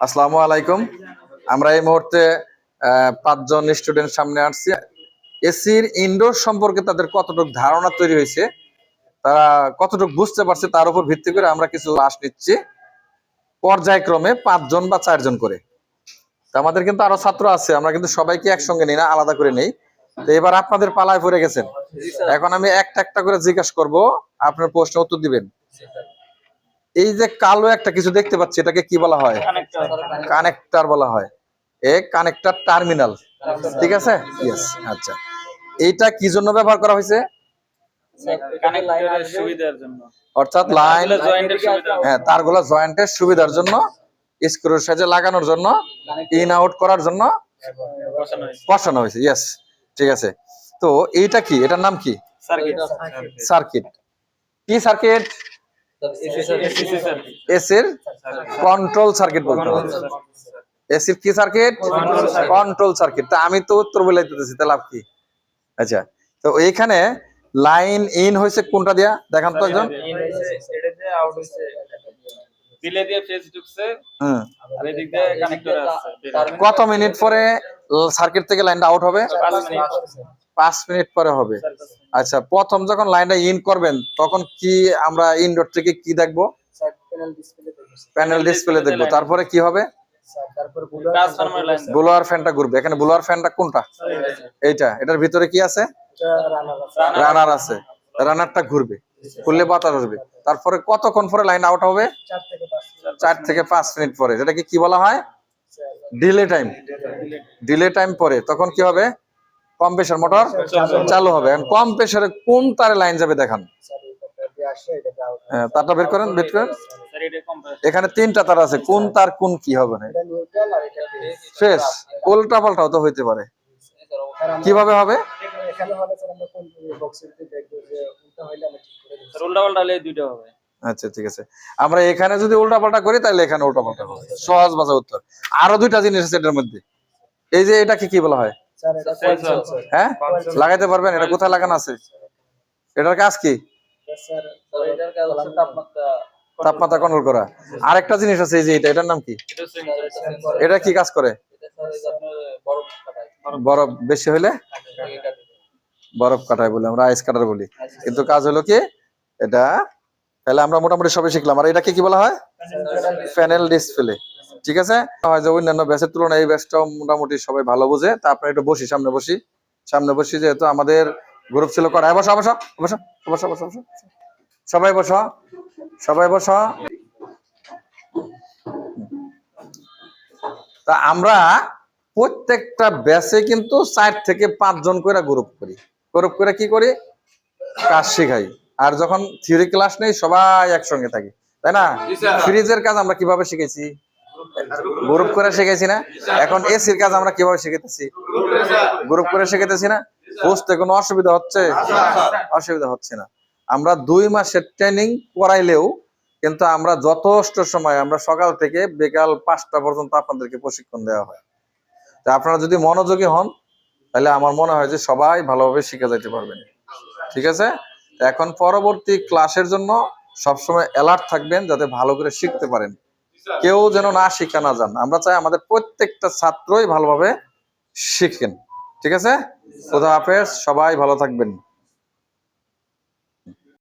আসসালামু আলাইকুম। আমরা এই মুহূর্তে পাঁচজন স্টুডেন্ট সামনে আসছি। এসির ইনডোর সম্পর্কে তাদের কতটুকু ধারণা তৈরি হয়েছে তারা কতটুকু বুঝতে পারছে তার উপর ভিত্তি করে আমরা কিছু ক্লাস নিচ্ছি। পর্যায়ক্রমে পাঁচজন বা চারজন করে। তো আমাদের কিন্তু আরও ছাত্র আছে আমরা কিন্তু সবাইকে একসঙ্গে নিই না আলাদা করে নেই। তো এবার আপনাদের পালায় পড়ে গেছেন। এখন আমি একটা একটা করে জিজ্ঞাসা করব আপনার প্রশ্ন উত্তর দিবেন। এই যে কালো একটা কিছু দেখতে পাচ্ছি এটাকে কি বলা হয়? কানেক্টার বলা হয়। এ কানেক্টর টার্মিনাল ঠিক আছে? ইয়েস আচ্ছা। এইটা কি জন্য ব্যবহার করা হয়েছে? কানেক্টরের সুবিধার জন্য। অর্থাৎ লাইন। হ্যাঁ তারগুলো জয়েন্টের সুবিধার জন্য স্ক্রুর সাহায্যে লাগানোর জন্য ইন আউট করার জন্য বসানো হয়েছে। ইয়েস ঠিক আছে। তো এইটা কি? এটার নাম কি? সার্কিট সার্কিট কি সার্কিট এসির কন্ট্রোল সার্কিট বলতে হবে। এসির কি সার্কিট কন্ট্রোল সার্কিট তা আমি তো উত্তর বলে দিতেছি তা লাভ কি? আচ্ছা তো এইখানে লাইন ইন হয়েছে কোনটা দিয়া? দেখান তো একজন। এটা দিয়ে আউট হইছে দিলে দিয়ে ফেজ ঢুকছে। হুম। কানেক্টর আছে কত মিনিট পরে সার্কিট থেকে লাইনটা আউট হবে? পাঁচ মিনিট। পরে হবে। আচ্ছা প্রথম যখন লাইনটা ইন করবেন তখন কি আমরা ইনডোর থেকে কি দেখব? প্যানেল ডিসপ্লে দেখব। তারপরে কি হবে? ব্লোয়ার ফ্যানটা ঘুরবে। এখানে ব্লোয়ার ফ্যানটা কোনটা? এইটা। এটার ভিতরে কি আছে? রানার আছে। রানারটা ঘুরবে। খুললে বাতাস আসবে। তারপরে কতক্ষণ পরে লাইন আউট হবে? চার থেকে পাঁচ মিনিট পরে। যেটাকে কি বলা হয়? ডিলে টাইম ডিলে টাইম পরে। তখন কি হবে? কম প্রেশার মোটর চালু হবে। কম প্রেশারে কোন তারে লাইন যাবে দেখান। হ্যাঁ, তারটা বের করেন বের করেন। এখানে তিনটা তার আছে। কোন তার কোন কি হবে? না ফ্রেশ। উল্টা পাল্টাও তো হইতে পারে। কীভাবে হবে? পাল্টা হলে এই দুইটা হবে। আচ্ছা ঠিক আছে। আমরা এখানে যদি উল্টা পাল্টা করি তাহলে এখানে উল্টা পাল্টা হবে। সহজ বাজা উত্তর। আরও দুইটা জিনিস আছে এটার মধ্যে। এই যে এটাকে কি বলা হয়? হ্যাঁ? লাগাইতে পারবেন? এটা কোথায় লাগানো আছে? এটার কাজ কি? এটার কাজ হচ্ছে তাপমাত্রা তাপমাত্রা কন্ট্রোল করা। আরেকটা জিনিস আছে এই যে এটা এটার নাম কি? এটা কি কাজ করে? বরফ বরফ বেশি হলে? বরফ কাটায় বলি আমরা আইস কাটার বলি। কিন্তু কাজ হলো কি? এটা? তাহলে আমরা মোটামুটি সবাই শিখলাম। আর এটাকে কি বলা হয়? প্যানেল ডিসপ্লে ঠিক আছে? যে অন্যান্য ব্যাচের তুলনায় এই ব্যাচটাও মোটামুটি সবাই ভালো বোঝে। তা আপনার একটু বসি, সামনে বসি। সামনে বসি যেহেতু আমাদের গ্রুপ ছিল করা। বসো বসো বসো বসো বসো বসো। সবাই বসো সবাই বসো। তা আমরা প্রত্যেকটা ব্যাচে কিন্তু চার থেকে পাঁচজন করে গ্রুপ করি। গ্রুপ করে কি করি? কাজ শেখাই। আর যখন থিওরি ক্লাস নেই সবাই একসঙ্গে থাকি। তাই না? ফ্রিজের কাজ আমরা কীভাবে শিখেছি? গ্রুপ করে শিখেছি না? এখন এসির কাজ আমরা কীভাবে শিখেতেছি গ্রুপ করে শিখেতেছি না? বুঝতে কোনো অসুবিধা হচ্ছে? অসুবিধা হচ্ছে না। আমরা দুই মাসের ট্রেনিং করাইলেও কিন্তু আমরা যথেষ্ট সময় আমরা সকাল থেকে বিকাল পাঁচটা পর্যন্ত আপনাদেরকে প্রশিক্ষণ দেওয়া হয়। তো আপনারা যদি মনোযোগী হন তাহলে আমার মনে হয় যে সবাই ভালোভাবে শিখে যাইতে পারবেন। ঠিক আছে? এখন পরবর্তী ক্লাসের জন্য সবসময় অ্যালার্ট থাকবেন যাতে ভালো করে শিখতে পারেন। কেউ যেন না শিখা না যান। আমরা চাই আমাদের প্রত্যেকটা ছাত্রই ভালোভাবে শিখেন। ঠিক আছে? খোদা হাফেজ, সবাই ভালো থাকবেন।